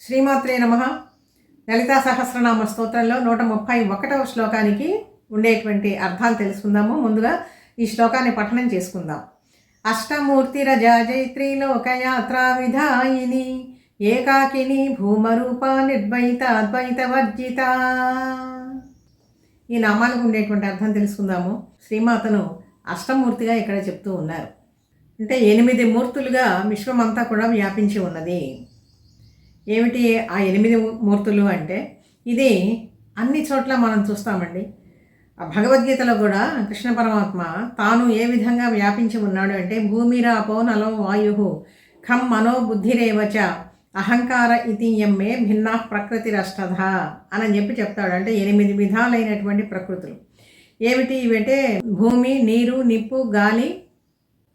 శ్రీమాత్రే నమ. లలితా సహస్రనామ స్తోత్రంలో నూట ముప్పై ఒకటవ శ్లోకానికి ఉండేటువంటి అర్థాలు తెలుసుకుందాము. ముందుగా ఈ శ్లోకాన్ని పఠనం చేసుకుందాం. అష్టమూర్తి రజాజైత్రి లోకయాత్రా విధాయిని ఏకాకిని భూమరూప నిర్భయిత అద్వైత వర్జిత. ఈ నామాలకు ఉండేటువంటి అర్థం తెలుసుకుందాము. శ్రీమాతను అష్టమూర్తిగా ఇక్కడ చెప్తూ ఉన్నారు. అంటే ఎనిమిది మూర్తులుగా విశ్వమంతా కూడా వ్యాపించి ఉన్నది. ఏమిటి ఆ ఎనిమిది మూర్తులు అంటే? ఇది అన్ని చోట్ల మనం చూస్తామండి. ఆ భగవద్గీతలో కూడా కృష్ణ పరమాత్మ తాను ఏ విధంగా వ్యాపించి ఉన్నాడు అంటే భూమిరాపో నలో వాయు ఖం మనోబుద్ధిరేవచ అహంకార ఇతి ఎమ్మే భిన్నా ప్రకృతిరష్టధ అని చెప్పి చెప్తాడు. అంటే ఎనిమిది విధాలైనటువంటి ప్రకృతులు. ఏమిటి ఇవంటే భూమి నీరు నిప్పు గాలి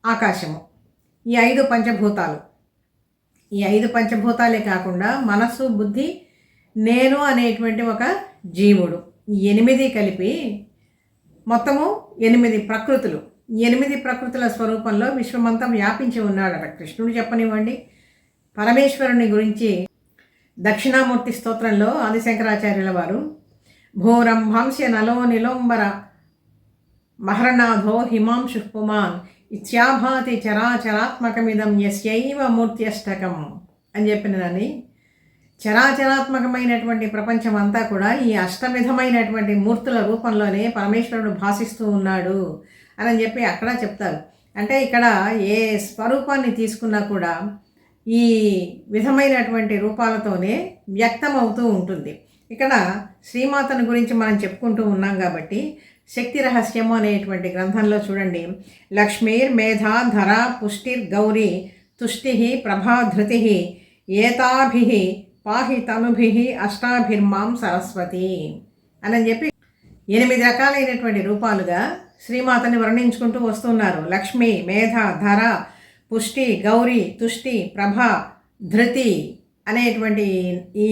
ఆకాశము. ఈ ఐదు పంచభూతాలు. ఈ ఐదు పంచభూతాలే కాకుండా మనస్సు బుద్ధి నేను అనేటువంటి ఒక జీవుడు. ఎనిమిది కలిపి మొత్తము ఎనిమిది ప్రకృతులు. ఎనిమిది ప్రకృతుల స్వరూపంలో విశ్వమంతం వ్యాపించి ఉన్నాడట కృష్ణుడు చెప్పనివ్వండి. పరమేశ్వరుని గురించి దక్షిణామూర్తి స్తోత్రంలో ఆదిశంకరాచార్యుల వారు భూరంభాంశ నలో నిలోంబర మహరణాధో హిమాంశు పుమాన్ ఇత్యాభాతి చరాచరాత్మకమిదం ఎస్యైవ మూర్త్యష్టకం అని చెప్పిన దాన్ని చరాచరాత్మకమైనటువంటి ప్రపంచం అంతా కూడా ఈ అష్టవిధమైనటువంటి మూర్తుల రూపంలోనే పరమేశ్వరుడు భాషిస్తూ ఉన్నాడు అని చెప్పి అక్కడ చెప్తారు. అంటే ఇక్కడ ఏ స్వరూపాన్ని తీసుకున్నా కూడా ఈ విధమైనటువంటి రూపాలతోనే వ్యక్తం అవుతూ ఉంటుంది. ఇక్కడ శ్రీమాతను గురించి మనం చెప్పుకుంటూ ఉన్నాం కాబట్టి శక్తి రహస్యము అనేటువంటి గ్రంథంలో చూడండి. లక్ష్మీర్ మేధ ధర పుష్టిర్ గౌరీ తుష్టి ప్రభా ధృతి ఏతాభి పాహి తనుభి అష్టాభిర్మాం సరస్వతి అని చెప్పి ఎనిమిది రకాలైనటువంటి రూపాలుగా శ్రీమాతని వర్ణించుకుంటూ వస్తున్నారు. లక్ష్మి మేధ ధర పుష్టి గౌరీ తుష్టి ప్రభ ధృతి అనేటువంటి ఈ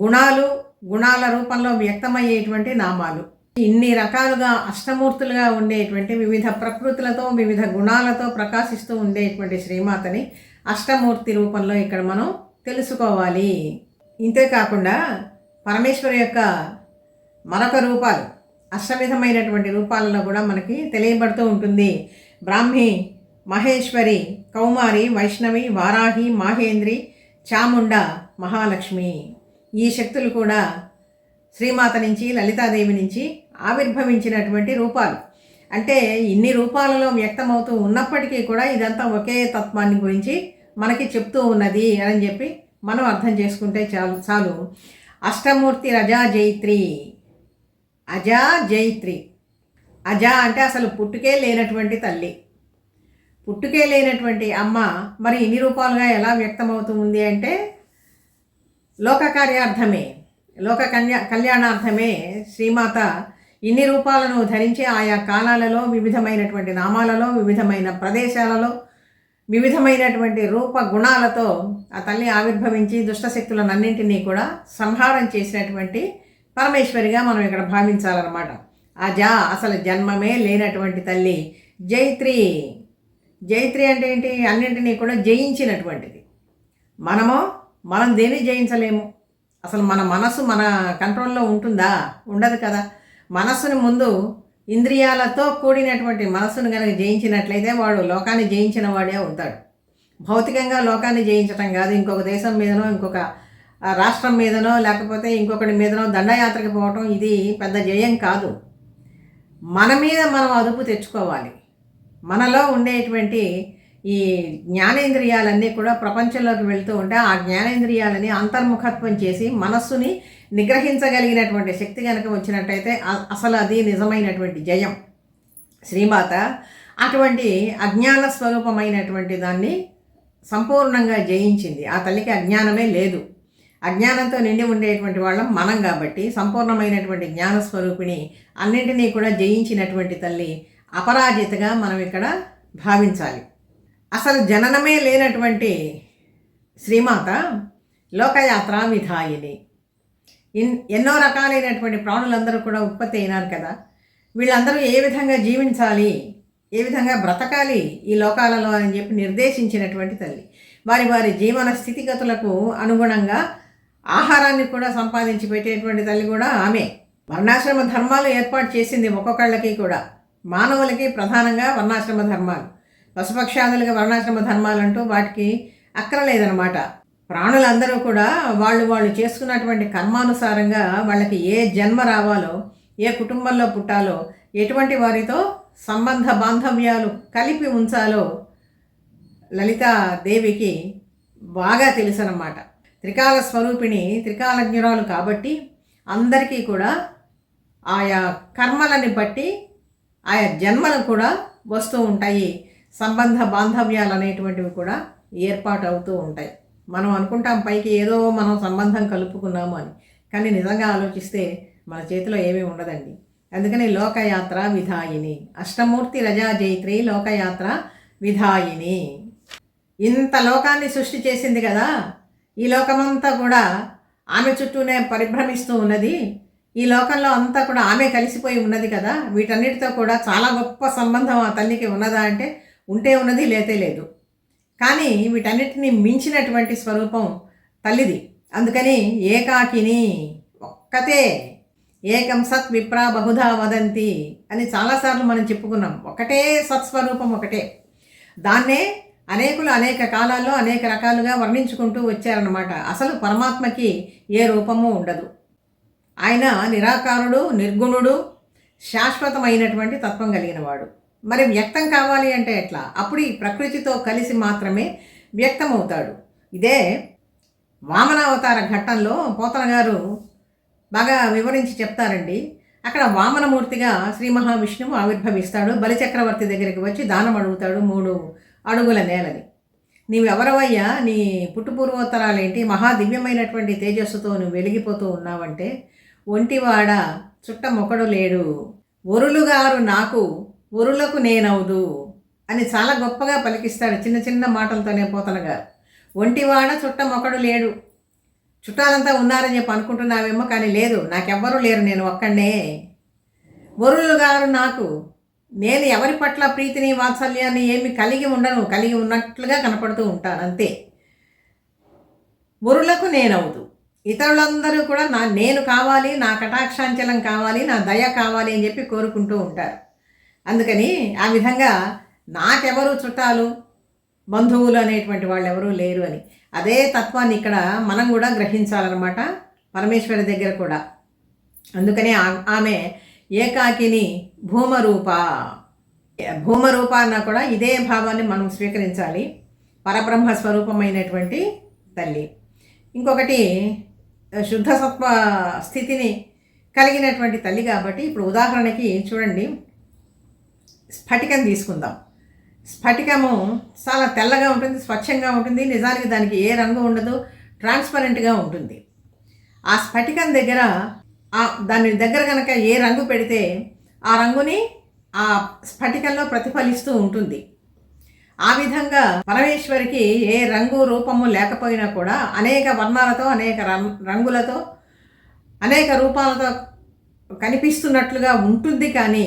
గుణాలు గుణాల రూపంలో వ్యక్తమయ్యేటువంటి నామాలు. ఇన్ని రకాలుగా అష్టమూర్తులుగా ఉండేటువంటి వివిధ ప్రకృతులతో వివిధ గుణాలతో ప్రకాశిస్తూ ఉండేటువంటి శ్రీమాతని అష్టమూర్తి రూపంలో ఇక్కడ మనం తెలుసుకోవాలి. ఇంతేకాకుండా పరమేశ్వరు యొక్క మరొక రూపాలు అష్టవిధమైనటువంటి రూపాలలో కూడా మనకి తెలియబడుతూ ఉంటుంది. బ్రాహ్మి మహేశ్వరి కౌమారి వైష్ణవి వారాహి మాహేంద్రి చాముండ మహాలక్ష్మి. ఈ శక్తులు కూడా శ్రీమాత నుంచి లలితాదేవి నుంచి ఆవిర్భవించినటువంటి రూపాలు. అంటే ఇన్ని రూపాలలో వ్యక్తమవుతూ ఉన్నప్పటికీ కూడా ఇదంతా ఒకే తత్వాన్ని గురించి మనకి చెప్తూ ఉన్నది అని చెప్పి మనం అర్థం చేసుకుంటే చాలు చాలు. అష్టమూర్తి రజా జైత్రి. అజా జైత్రి. అజా అంటే అసలు పుట్టుకే లేనటువంటి తల్లి. పుట్టుకే లేనటువంటి అమ్మ మరి ఇన్ని రూపాలుగా ఎలా వ్యక్తమవుతూ ఉంది అంటే లోక కార్యార్థమే లోక కన్యా కళ్యాణార్థమే శ్రీమాత ఇన్ని రూపాలను ధరించి ఆయా కాలాలలో వివిధమైనటువంటి నామాలలో వివిధమైన ప్రదేశాలలో వివిధమైనటువంటి రూప గుణాలతో ఆ తల్లి ఆవిర్భవించి దుష్టశక్తులనన్నింటినీ కూడా సంహారం చేసినటువంటి పరమేశ్వరిగా మనం ఇక్కడ భావించాలన్నమాట. ఆ జా అసలు జన్మమే లేనటువంటి తల్లి జైత్రి. జైత్రి అంటే ఏంటి? అన్నింటినీ కూడా జయించినటువంటిది. మనము మనం దేని జయించలేము? అసలు మన మనసు మన కంట్రోల్లో ఉంటుందా? ఉండదు కదా. మనస్సుని ముందు ఇంద్రియాలతో కూడినటువంటి మనస్సును కనుక జయించినట్లయితే వాడు లోకాన్ని జయించిన వాడే ఉంటాడు భౌతికంగా లోకాన్ని జయించటం కాదు. ఇంకొక దేశం మీదనో ఇంకొక రాష్ట్రం మీదనో లేకపోతే ఇంకొకటి మీదనో దండయాత్రకు పోవటం ఇది పెద్ద జయం కాదు. మన మీద మనం అదుపు తెచ్చుకోవాలి. మనలో ఉండేటువంటి ఈ జ్ఞానేంద్రియాలన్నీ కూడా ప్రపంచంలోకి వెళ్తూ ఉంటే ఆ జ్ఞానేంద్రియాలని అంతర్ముఖత్వం చేసి మనస్సుని నిగ్రహించగలిగినటువంటి శక్తి కనుక వచ్చినట్టయితే అసలు అది నిజమైనటువంటి జయం. శ్రీమాత అటువంటి అజ్ఞాన స్వరూపమైనటువంటి దాన్ని సంపూర్ణంగా జయించింది. ఆ తల్లికి అజ్ఞానమే లేదు. అజ్ఞానంతో నిండి ఉండేటువంటి వాళ్ళం మనం కాబట్టి సంపూర్ణమైనటువంటి జ్ఞానస్వరూపిణి అన్నింటినీ కూడా జయించినటువంటి తల్లి అపరాజితగా మనం ఇక్కడ భావించాలి. అసలు జననమే లేనటువంటి శ్రీమాత లోకయాత్ర విధాయిని. ఇన్ ఎన్నో రకాలైనటువంటి ప్రాణులందరూ కూడా ఉత్పత్తి అయినారు కదా. వీళ్ళందరూ ఏ విధంగా జీవించాలి ఏ విధంగా బ్రతకాలి ఈ లోకాలలో అని చెప్పి నిర్దేశించినటువంటి తల్లి. వారి వారి జీవన స్థితిగతులకు అనుగుణంగా ఆహారాన్ని కూడా సంపాదించి పెట్టేటువంటి తల్లి కూడా ఆమె. వర్ణాశ్రమ ధర్మాలు ఏర్పాటు చేసింది ఒక్కొక్కళ్ళకి కూడా. మానవులకి ప్రధానంగా వర్ణాశ్రమ ధర్మాలు. పశుపక్షాదులకి వర్ణాశ్రమ ధర్మాలంటూ వాటికి అక్కరలేదనమాట ప్రాణులందరూ కూడా వాళ్ళు వాళ్ళు చేసుకున్నటువంటి కర్మానుసారంగా వాళ్ళకి ఏ జన్మ రావాలో ఏ కుటుంబంలో పుట్టాలో ఎటువంటి వారితో సంబంధ బాంధవ్యాలు కలిపి ఉంచాలో లలితాదేవికి బాగా తెలుసనమాట త్రికాల స్వరూపిణి త్రికాలజ్ఞురాలు కాబట్టి అందరికీ కూడా ఆయా కర్మలని బట్టి ఆయా జన్మలు కూడా వస్తూ ఉంటాయి. సంబంధ బాంధవ్యాలు అనేటువంటివి కూడా ఏర్పాటు అవుతూ ఉంటాయి. మనం అనుకుంటాం పైకి ఏదో మనం సంబంధం కలుపుకున్నాము అని. కానీ నిజంగా ఆలోచిస్తే మన చేతిలో ఏమీ ఉండదండి. అందుకని లోకయాత్ర విధాయిని. అష్టమూర్తి రజా జైత్రి లోకయాత్ర విధాయిని. ఇంత లోకాన్ని సృష్టి చేసింది కదా. ఈ లోకమంతా కూడా ఆమె చుట్టూనే పరిభ్రమిస్తూ ఉన్నది. ఈ లోకంలో అంతా కూడా ఆమె కలిసిపోయి ఉన్నది కదా. వీటన్నిటితో కూడా చాలా గొప్ప సంబంధం ఆ తల్లికి ఉన్నదా అంటే ఉంటే ఉన్నది లేతే లేదు. కానీ వీటన్నిటిని మించినటువంటి స్వరూపం తల్లిది. అందుకని ఏకాకిని ఒక్కతే. ఏకం సత్ విప్రా బహుధా వదంతి అని చాలాసార్లు మనం చెప్పుకున్నాం. ఒకటే సత్స్వరూపం ఒకటే. దాన్నే అనేకులు అనేక కాలాల్లో అనేక రకాలుగా వర్ణించుకుంటూ వచ్చారన్నమాట. అసలు పరమాత్మకి ఏ రూపము ఉండదు. ఆయన నిరాకారుడు నిర్గుణుడు శాశ్వతమైనటువంటి తత్వం కలిగినవాడు. మరి వ్యక్తం కావాలి అంటే ఎట్లా? అప్పుడు ఈ ప్రకృతితో కలిసి మాత్రమే వ్యక్తమవుతాడు. ఇదే వామనావతార ఘట్టంలో పోతన గారు బాగా వివరించి చెప్తారండి. అక్కడ వామనమూర్తిగా శ్రీ మహావిష్ణువు ఆవిర్భవిస్తాడు. బలిచక్రవర్తి దగ్గరికి వచ్చి దానం అడుగుతాడు మూడు అడుగుల నేలని. నీవెవరవయ్యా? నీ పుట్టుపూర్వోత్తరాలేంటి? మహాదివ్యమైనటువంటి తేజస్సుతో నువ్వు వెలిగిపోతూ ఉన్నావంటే ఒంటివాడ చుట్ట మొకడు లేడు. ఒరులుగారు నాకు ఒరులకు నేనవుదు అని చాలా గొప్పగా పలికిస్తాడు చిన్న చిన్న మాటలతోనే పోతనగా ఒంటివాడ చుట్టమొకడు లేడు. చుట్టాలంతా ఉన్నారని చెప్పి అనుకుంటున్నావేమో కానీ లేదు నాకెవ్వరూ లేరు నేను ఒక్కడే వరులు గారు నాకు నేను ఎవరి పట్ల ప్రీతిని వాత్సల్యాన్ని ఏమి కలిగి ఉండను కలిగి ఉన్నట్లుగా కనపడుతూ ఉంటాను అంతే. వరులకు నేనవుదు. ఇతరులందరూ కూడా నా నేను కావాలి నా కటాక్షాంచలం కావాలి నా దయ కావాలి అని చెప్పి కోరుకుంటూ ఉంటారు. అందుకని ఆ విధంగా నాకెవరు చుట్టాలు బంధువులు అనేటువంటి వాళ్ళు ఎవరూ లేరు అని. అదే తత్వాన్ని ఇక్కడ మనం కూడా గ్రహించాలన్నమాట పరమేశ్వరి దగ్గర కూడా. అందుకనే ఆమె ఏకాకిని భూమరూప భూమరూప అన్న కూడా ఇదే భావాన్ని మనం స్వీకరించాలి. పరబ్రహ్మ స్వరూపమైనటువంటి తల్లి. ఇంకొకటి శుద్ధ సత్వ స్థితిని కలిగినటువంటి తల్లి కాబట్టి ఇప్పుడు ఉదాహరణకి చూడండి. స్ఫటికం తీసుకుందాం. స్ఫటికము చాలా తెల్లగా ఉంటుంది స్వచ్ఛంగా ఉంటుంది. నిజానికి దానికి ఏ రంగు ఉండదు ట్రాన్స్పరెంట్గా ఉంటుంది. ఆ స్ఫటికం దగ్గర దాని దగ్గర కనుక ఏ రంగు పెడితే ఆ రంగుని ఆ స్ఫటికంలో ప్రతిఫలిస్తూ ఉంటుంది. ఆ విధంగా పరమేశ్వరికి ఏ రంగు రూపము లేకపోయినా కూడా అనేక వర్ణాలతో అనేక రంగులతో అనేక రూపాలతో కనిపిస్తున్నట్లుగా ఉంటుంది కానీ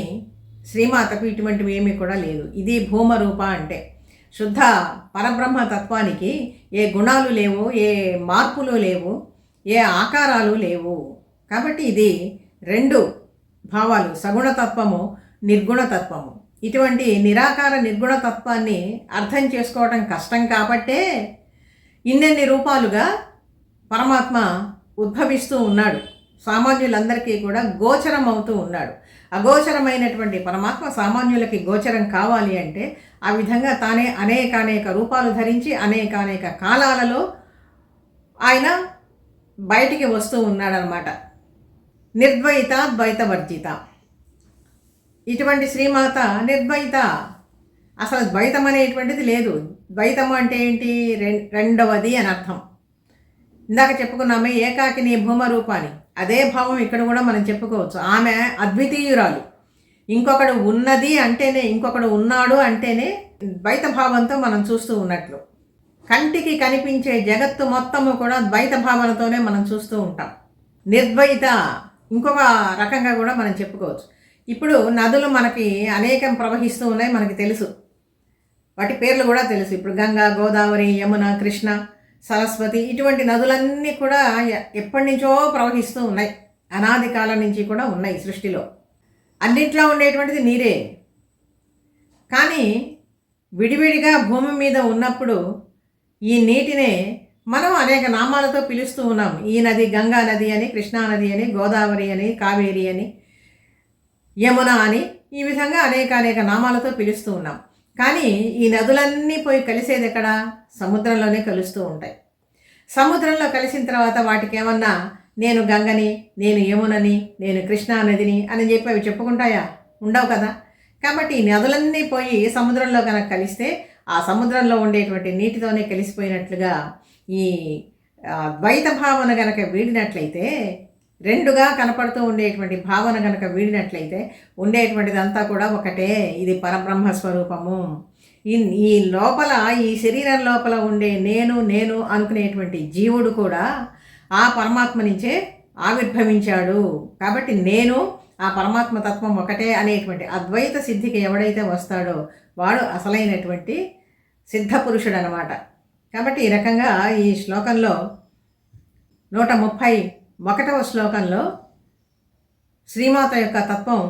శ్రీమాతకు ఇటువంటివి ఏమీ కూడా లేదు. ఇది భూమరూప అంటే శుద్ధ పరబ్రహ్మ తత్వానికి ఏ గుణాలు లేవు ఏ మార్పులు లేవు ఏ ఆకారాలు లేవు. కాబట్టి ఇది రెండు భావాలు సగుణతత్వము నిర్గుణతత్వము. ఇటువంటి నిరాకార నిర్గుణతత్వాన్ని అర్థం చేసుకోవడం కష్టం కాబట్టే ఇన్నెన్ని రూపాలుగా పరమాత్మ ఉద్భవిస్తూ ఉన్నాడు. సామాన్యులందరికీ కూడా గోచరం అవుతూ ఉన్నాడు. అగోచరమైనటువంటి పరమాత్మ సామాన్యులకి గోచరం కావాలి అంటే ఆ విధంగా తానే అనేకానేక రూపాలు ధరించి అనేకానేక కాలాలలో ఆయన బయటికి వస్తూ ఉన్నాడనమాట. నిర్ద్వైత ద్వైతవర్జిత. ఇటువంటి శ్రీమాత నిర్ద్వైత. అసలు ద్వైతం అనేటువంటిది లేదు. ద్వైతం అంటే ఏంటి? రెండవది అని అర్థం. ఇందాక చెప్పుకున్నామే ఏకాకిని భూమరూపాన్ని. అదే భావం ఇక్కడ కూడా మనం చెప్పుకోవచ్చు. ఆమె అద్వితీయురాలు. ఇంకొకడు ఉన్నది అంటేనే ఇంకొకడు ఉన్నాడు అంటేనే ద్వైత భావంతో మనం చూస్తూ ఉన్నట్లు. కంటికి కనిపించే జగత్తు మొత్తము కూడా ద్వైత భావనతోనే మనం చూస్తూ ఉంటాం. నిర్ద్వైత ఇంకొక రకంగా కూడా మనం చెప్పుకోవచ్చు. ఇప్పుడు నదులు మనకి అనేకం ప్రవహిస్తూ ఉన్నాయి మనకి తెలుసు. వాటి పేర్లు కూడా తెలుసు. ఇప్పుడు గంగా గోదావరి యమున కృష్ణ. సరస్వతి ఇటువంటి నదులన్నీ కూడా ఎప్పటి నుంచో ప్రవహిస్తూ ఉన్నాయి. అనాది కాలం నుంచి కూడా ఉన్నాయి సృష్టిలో. అన్నింట్లో ఉండేటువంటిది నీరే. కానీ విడివిడిగా భూమి మీద ఉన్నప్పుడు ఈ నీటినే మనం అనేక నామాలతో పిలుస్తూ ఉన్నాం. ఈ నది గంగా నది అని కృష్ణానది అని గోదావరి అని కావేరి అని యమున అని ఈ విధంగా అనేక అనేక నామాలతో పిలుస్తూ ఉన్నాం. కానీ ఈ నదులన్నీ పోయి కలిసేది ఎక్కడ? సముద్రంలోనే కలుస్తూ ఉంటాయి. సముద్రంలో కలిసిన తర్వాత వాటికి ఏమన్నా నేను గంగని నేను యమునని నేను కృష్ణా నదిని అని చెప్పి అవి చెప్పుకుంటాయా? ఉండవు కదా. కాబట్టి ఈ నదులన్నీ పోయి సముద్రంలో కనుక కలిస్తే ఆ సముద్రంలో ఉండేటువంటి నీటితోనే కలిసిపోయినట్లుగా ఈ ద్వైత భావన గనక వీడినట్లయితే రెండుగా కనపడుతూ ఉండేటువంటి భావన కనుక వీడినట్లయితే ఉండేటువంటిదంతా కూడా ఒకటే. ఇది పరబ్రహ్మ స్వరూపము. ఈ ఈ లోపల ఈ శరీరం లోపల ఉండే నేను నేను అనుకునేటువంటి జీవుడు కూడా ఆ పరమాత్మ నుంచే ఆవిర్భవించాడు. కాబట్టి నేను ఆ పరమాత్మ తత్వం ఒకటే అనేటువంటి అద్వైత సిద్ధికి ఎవడైతే వస్తాడో వాడు అసలైనటువంటి సిద్ధ పురుషుడు అనమాట కాబట్టి ఈ రకంగా ఈ శ్లోకంలో నూట ముప్పై ఒకటవ శ్లోకంలో శ్రీమాత యొక్క తత్వం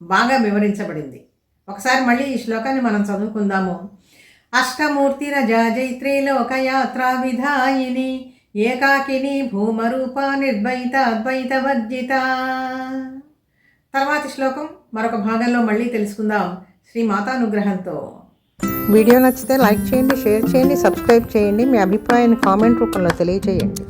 బాగా వివరించబడింది. ఒకసారి మళ్ళీ ఈ శ్లోకాన్ని మనం చదువుకుందాము. అష్టమూర్తిర జైత్రీ లోకయాత్రా విధాయిని ఏకాకిని భూమరూప నిర్ద్వైత అద్వైత వర్జిత. తర్వాతి శ్లోకం మరొక భాగంలో మళ్ళీ తెలుసుకుందాం శ్రీ మాతానుగ్రహంతో వీడియో నచ్చితే లైక్ చేయండి షేర్ చేయండి సబ్స్క్రైబ్ చేయండి. మీ అభిప్రాయాన్ని కామెంట్ రూపంలో తెలియజేయండి